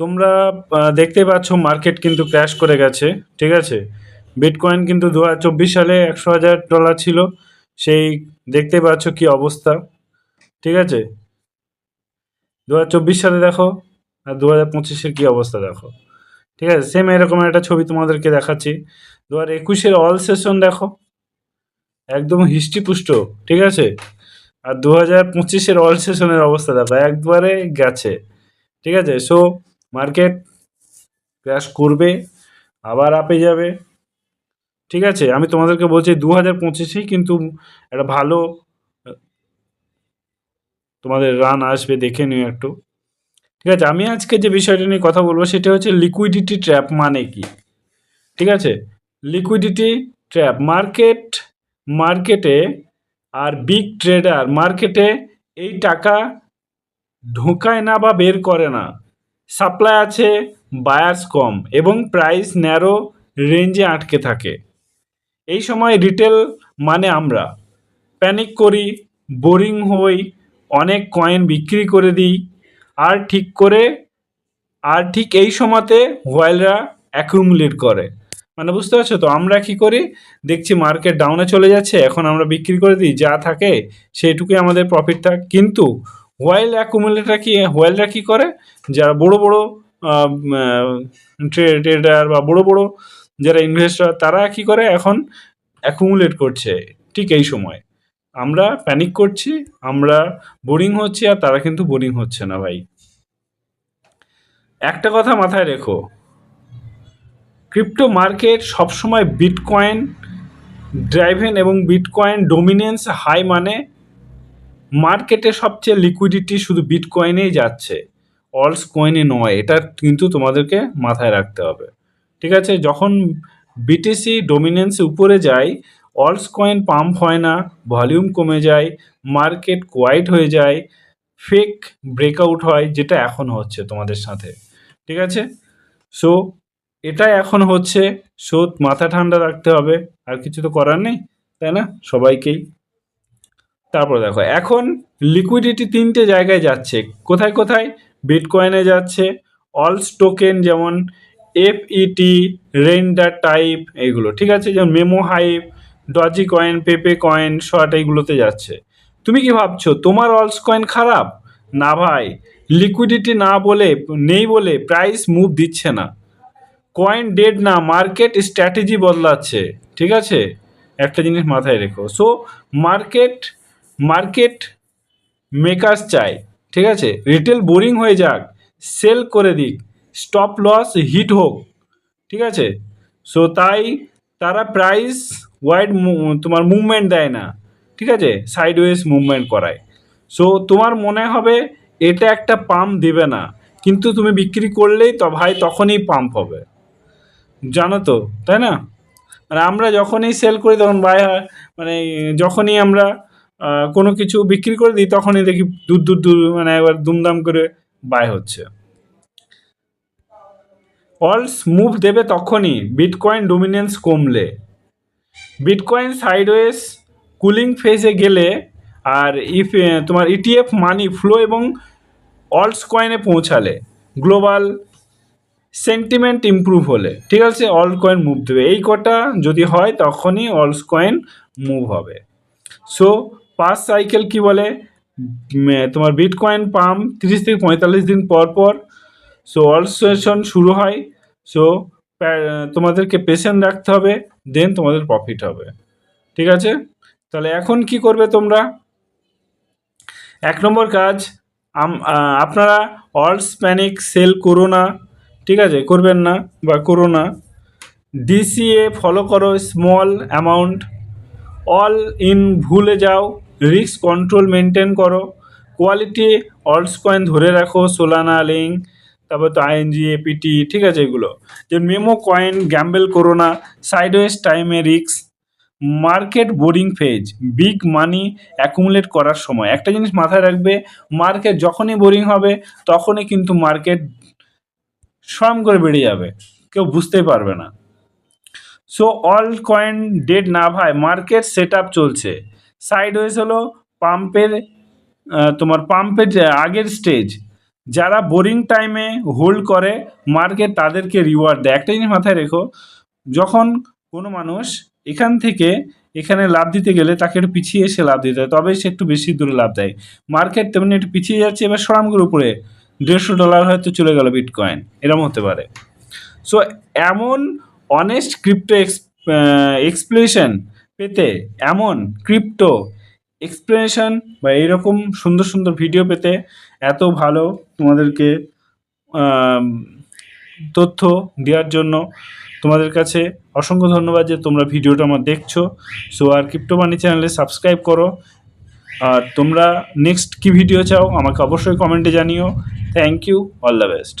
তোমরা দেখতে পাচ্ছ মার্কেট কিন্তু ক্র্যাশ করে গেছে, ঠিক আছে? বিটকয়েন কিন্তু দু হাজার চব্বিশ সালে একশো হাজার ডলার ছিল, সেই দেখতে পাচ্ছ কি অবস্থা, ঠিক আছে? দু হাজার চব্বিশ সালে দেখো, আর দু হাজার পঁচিশের কী অবস্থা দেখো, ঠিক আছে? সেম এরকম একটা ছবি তোমাদেরকে দেখাচ্ছি। দু হাজার একুশের অল সেশন দেখো, একদম হিস্ট্রিপুষ্ট ঠিক আছে? আর দু হাজার পঁচিশের অল সেশনের অবস্থা দেখো, একবারে গেছে, ঠিক আছে? সো মার্কেট, ক্র্যাশ করবে, আবার আপে যাবে। ঠিক আছে, আমি তোমাদেরকে বলছি দু হাজার পঁচিশেই কিন্তু একটা ভালো, তোমাদের রান আসবে, দেখে নিও একটু। ঠিক আছে, আমি আজকে যে বিষয়টা নিয়ে কথা বলব সেটা হচ্ছে লিকুইডিটি ট্র্যাপ মানে কি? ঠিক আছে লিকুইডিটি ট্র্যাপ মার্কেট মার্কেটে আর বিগ ট্রেডার মার্কেটে এই টাকা ঢোকায় না বা বের করে না। সাপ্লাই আছে বায়ার্স কম এবং প্রাইস ন্যারো রেঞ্জে আটকে থাকে। এই সময় রিটেল মানে আমরা। প্যানিক করি বোরিং হই, অনেক কয়েন বিক্রি করে দিই। আর ঠিক করে, আর ঠিক এই সময়তে হোয়াইলরা অ্যাকুমুলেট করে। মানে বুঝতে পারছ তো? আমরা কি করি? দেখছি মার্কেট ডাউনে চলে যাচ্ছে, এখন আমরা বিক্রি করে দিই, যা থাকে সেইটুকুই আমাদের প্রফিট থাকে। কিন্তু হোয়াইল অ্যাকুমুলেটরা কি হোয়াইলরা কী করে? যারা বড় বড় ট্রেডার বা বড় বড় যারা ইনভেস্টর তারা কি করে এখন অ্যাকুমুলেট করছে? ঠিক এই সময়। আমরা প্যানিক করছি, আমরা বোরিং হচ্ছি আর তারা কিন্তু বোরিং হচ্ছে না ভাই। একটা কথা মাথায় রেখো। ক্রিপ্টো মার্কেট সবসময় বিটকয়েন ড্রাইভেন এবং বিটকয়েন ডোমিনেন্স হাই মানে মার্কেটে সবচেয়ে লিকুইডিটি শুধু বিটকয়েনেই যাচ্ছে। অলস কয়েনে নয়, এটা কিন্তু তোমাদেরকে মাথায় রাখতে হবে। ঠিক আছে? যখন বিটিসি ডোমিনেন্স উপরে যায় অলস কয়েন পাম্প হয় না ভলিউম কমে যায় মার্কেট কোয়াইট হয়ে যায় ফেক ব্রেকআউট হয়, যেটা এখন হচ্ছে তোমাদের সাথে। ঠিক আছে? সো এটা এখন হচ্ছে সো মাথা ঠান্ডা রাখতে হবে। আর কিছু তো করার নেই, তাই না? সবাইকেই তারপর দেখো, এখন লিকুইডিটি তিনটে জায়গায় যাচ্ছে। কোথায় কোথায়? বিটকয়েনে যাচ্ছে অলস টোকেন যেমন এফইটি রেন্ডার টাইপ এইগুলো, ঠিক আছে? যেমন meme hype doge coin pepe coin short এইগুলোতে যাচ্ছে। তুমি কি ভাবছ, তোমার অলস কয়েন খারাপ? না ভাই লিকুইডিটি না বলে, নেই বলে প্রাইস মুভ দিচ্ছে না। কয়েন ডেড না মার্কেট স্ট্র্যাটেজি বদলাচ্ছে, ঠিক আছে? একটা জিনিস মাথায় রেখো। সো মার্কেট মার্কেট মেকার্স চাই, ঠিক আছে? রিটেল বোরিং হয়ে যাক, সেল করে দিক, স্টপ লস, হিট হোক, ঠিক আছে? সো তাই তারা প্রাইস ওয়াইড তোমার মুভমেন্ট দেয় না, ঠিক আছে? সাইডওয়েজ মুভমেন্ট করায়। সো তোমার মনে হবে এটা একটা পাম্প দেবে না, কিন্তু তুমি বিক্রি করলেই তো ভাই তখনই পাম্প হবে। জানো তো, তাই না? মানে আমরা যখনই সেল করি তখন বাই হয় মানে যখনই আমরা কোনো কিছু বিক্রি করে দিই, তখনই দেখি দূর দূর দূর মানে একবার দুমদাম করে বাই হচ্ছে। অলস মুভ দেবে তখনই, বিটকয়েন ডোমিনেন্স কমলে। বিটকয়েন সাইডওয়েজ কুলিং ফেজে গেলে আর ইফ তোমার ইটিএফ মানি ফ্লো এবং অলস কয়েনে পৌঁছালে, গ্লোবাল সেন্টিমেন্ট ইমপ্রুভ হলে। ঠিক আছে অল কয়েন মুভ দেবে। এই কটা যদি হয়, তখনই অলস কয়েন মুভ হবে। সো পাস সাইকেল কি বলে? তোমার বিটকয়েন পাম্প তিরিশ থেকে পঁয়তাল্লিশ দিন পর পর সো অল সেশন শুরু হয় সো তোমাদেরকে পেশেন্ট রাখতে হবে দেন তোমাদের প্রফিট হবে, ঠিক আছে? তাহলে এখন কি করবে তোমরা? এক নম্বর কাজ আপনারা অলস প্যানিক সেল করো না, ঠিক আছে? করবেন না বা করো না। ডিসিএ ফলো করো স্মল অ্যামাউন্ট অল ইন ভুলে যাও রিস্ক কন্ট্রোল মেনটেন করো। কোয়ালিটি অলস কয়েন ধরে রাখো সোলানা লিঙ্ক তারপর তো আইএনজি এপিটি ঠিক আছে এগুলো। যে মেমো কয়েন গ্যাম্বেল করো না সাইডওয়েজ টাইমে risk market boring phase big money accumulate করার সময়। একটা জিনিস মাথায় রাখবে মার্কেট যখনই বোরিং হবে, তখনই কিন্তু মার্কেট স্বয়ং করে বেড়ে যাবে। কেউ বুঝতেই পারবে না। সো অল কয়েন ডেড না ভাই মার্কেট সেট চলছে। সাইড ওয়েজ হলো পাম্পের তোমার পাম্পের আগের স্টেজ যারা বোরিং টাইমে হোল্ড করে মার্কেট তাদেরকে রিওয়ার্ড দেয়। একটা জিনিস মাথায় রেখো, যখন কোনো মানুষ এখান থেকে এখানে লাভ দিতে গেলে তাকে একটু পিছিয়ে এসে লাভ দিতে হয় তবে সে একটু বেশি দূরে লাভ দেয়। মার্কেট তেমনি একটু পিছিয়ে যাচ্ছে, এবার সরাম করে উপরে দেড়শো ডলার হয়তো চলে গেল বিটকয়েন এরকম হতে পারে। সো এমন অনেস্ট ক্রিপ্টো এক্স এক্সপ্লেশন পেতে এমন ক্রিপ্টো এক্সপ্লেনেশন বা এইরকম সুন্দর সুন্দর ভিডিও পেতে এত ভালো তোমাদেরকে তথ্য দেওয়ার জন্য তোমাদের কাছে অসংখ্য ধন্যবাদ যে তোমরা ভিডিওটা আমার দেখছ। সো আর ক্রিপ্টো মানি চ্যানেলে সাবস্ক্রাইব করো। আর তোমরা নেক্সট কি ভিডিও চাও আমাকে অবশ্যই কমেন্টে জানিও। Thank you all the best